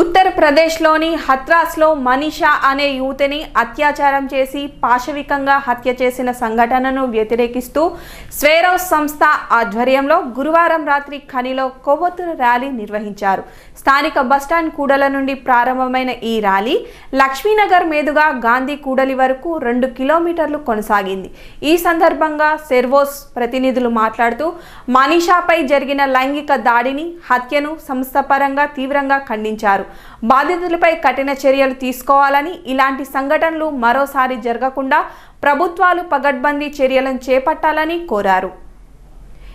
ఉత్తరప్రదేశ్లోని హత్రాస్లో మనీషా అనే యువతిని అత్యాచారం చేసి పాశవికంగా హత్య చేసిన సంఘటనను వ్యతిరేకిస్తూ స్వేరోస్ సంస్థ ఆధ్వర్యంలో గురువారం రాత్రి ఖనిలో కొవ్వొత్తుల ర్యాలీ నిర్వహించారు. స్థానిక బస్టాండ్ కూడల నుండి ప్రారంభమైన ఈ ర్యాలీ లక్ష్మీనగర్ మీదుగా గాంధీ కూడలి వరకు రెండు కిలోమీటర్లు కొనసాగింది. ఈ సందర్భంగా సెర్వోస్ ప్రతినిధులు మాట్లాడుతూ మనీషాపై జరిగిన లైంగిక దాడిని హత్యను సంస్థపరంగా తీవ్రంగా ఖండించారు. బాధితులపై కఠిన చర్యలు తీసుకోవాలని ఇలాంటి సంఘటనలు మరోసారి జరగకుండా ప్రభుత్వాలు పగడ్బందీ చర్యలను చేపట్టాలని కోరారు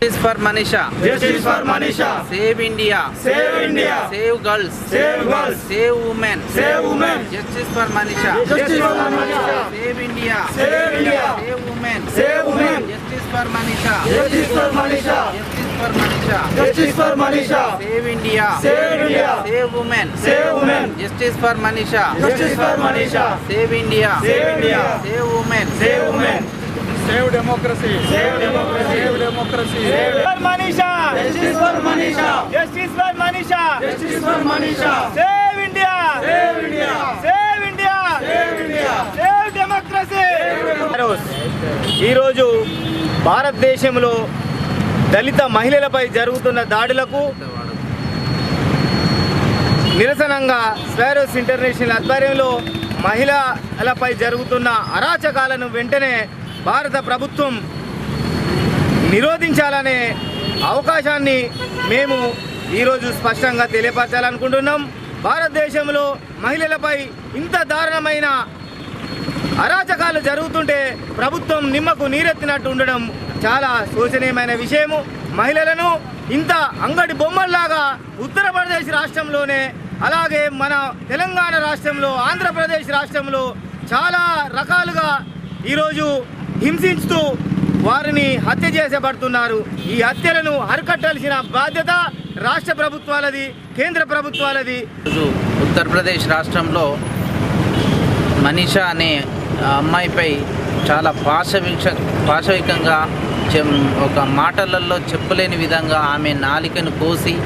Justice for Manisha. Justice for Manisha. Save India. Save India. Save girls. Save girls. Save women. Save women. Justice for Manisha. Justice for Manisha. Save India. Save India. Save women. Save women. Justice for Manisha. Justice for Manisha. Justice for Manisha. Justice for Manisha. Save India. Save India. Save women. Save women. Justice for Manisha. Justice for Manisha. Save India. Save India. Save women. Save women. Save democracy. Save democracy. Save democracy. Save for Manisha. Justice for Manisha. Justice for Manisha. Justice for Manisha. Save India. Save India. Save India. Save India. Save democracy. ఈరోజు భారతదేశంలో దళిత మహిళలపై జరుగుతున్న దాడులకు నిరసనంగా స్వారోస్ international ఆధ్వర్యంలో మహిళలపై జరుగుతున్న అరాచకాలను వెంటనే భారత ప్రభుత్వం నిరోధించాలనే అవకాశాన్ని మేము ఈరోజు స్పష్టంగా తెలియపరచాలనుకుంటున్నాం. భారతదేశంలో మహిళలపై ఇంత దారుణమైన అరాచకాలు జరుగుతుంటే ప్రభుత్వం నిమ్మకు నీరెత్తినట్టు ఉండడం చాలా శోచనీయమైన విషయము. మహిళలను ఇంత అంగడి బొమ్మల్లాగా ఉత్తరప్రదేశ్ రాష్ట్రంలోనే అలాగే మన తెలంగాణ రాష్ట్రంలో ఆంధ్రప్రదేశ్ రాష్ట్రంలో చాలా రకాలుగా ఈరోజు హింసిస్తూ వారిని హత్య చేసేబడుతున్నారు. ఈ హత్యలను అరికట్టాల్సిన బాధ్యత రాష్ట్ర ప్రభుత్వాలది కేంద్ర ప్రభుత్వాలది. ఉత్తరప్రదేశ్ రాష్ట్రంలో మనీషా అనే అమ్మాయిపై చాలా పాశవిక్ష పాశవికంగా చెం- ఒక మాటలలో చెప్పలేని విధంగా ఆమె నాలికను కోసి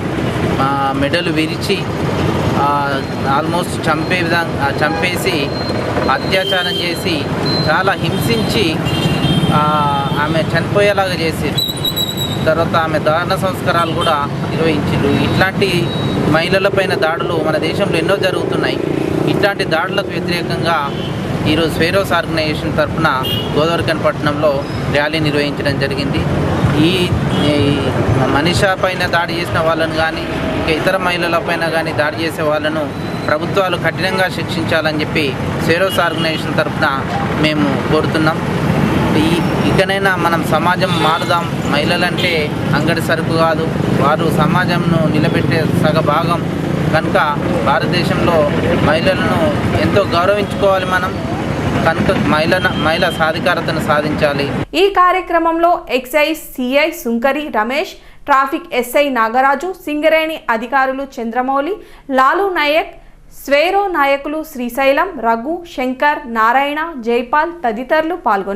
మెడలు విరిచి ఆల్మోస్ట్ చంపే విధంగా చంపేసి అత్యాచారం చేసి చాలా హింసించి ఆమె చనిపోయేలాగా చేసేది. తర్వాత ఆమె దారుణ సంస్కారాలు కూడా నిర్వహించారు ఇట్లాంటి మహిళలపైన దాడులు మన దేశంలో ఎన్నో జరుగుతున్నాయి. ఇట్లాంటి దాడులకు వ్యతిరేకంగా ఈరోజు స్వేరోస్ ఆర్గనైజేషన్ తరఫున గోదావరికన్ పట్టణంలో ర్యాలీ నిర్వహించడం జరిగింది. ఈ మనిషి మనిషా పైన దాడి చేసిన వాళ్ళను కానీ ఇంకా ఇతర మహిళలపైన కానీ దాడి చేసే వాళ్ళను ప్రభుత్వాలు కఠినంగా శిక్షించాలని చెప్పి స్వేరోస్ ఆర్గనైజేషన్ తరఫున మేము కోరుతున్నాం. ఈ ఇకనైనా మనం సమాజం మారుదాం. మహిళలంటే అంగడి సరుకు కాదు. వారు సమాజంను నిలబెట్టే సగ భాగం కనుక భారతదేశంలో మహిళలను ఎంతో గౌరవించుకోవాలి మనం. కనుక మహిళ మహిళా సాధికారతను సాధించాలి. ఈ కార్యక్రమంలో excise CI Sunkari Ramesh traffic SI Nagaraju Singareni అధికారులు చంద్రమౌళి లాలు నాయక్ స్వేరో నాయకులు శ్రీశైలం రఘు శంకర్ నారాయణ జైపాల్ తదితరులు పాల్గొన్నారు.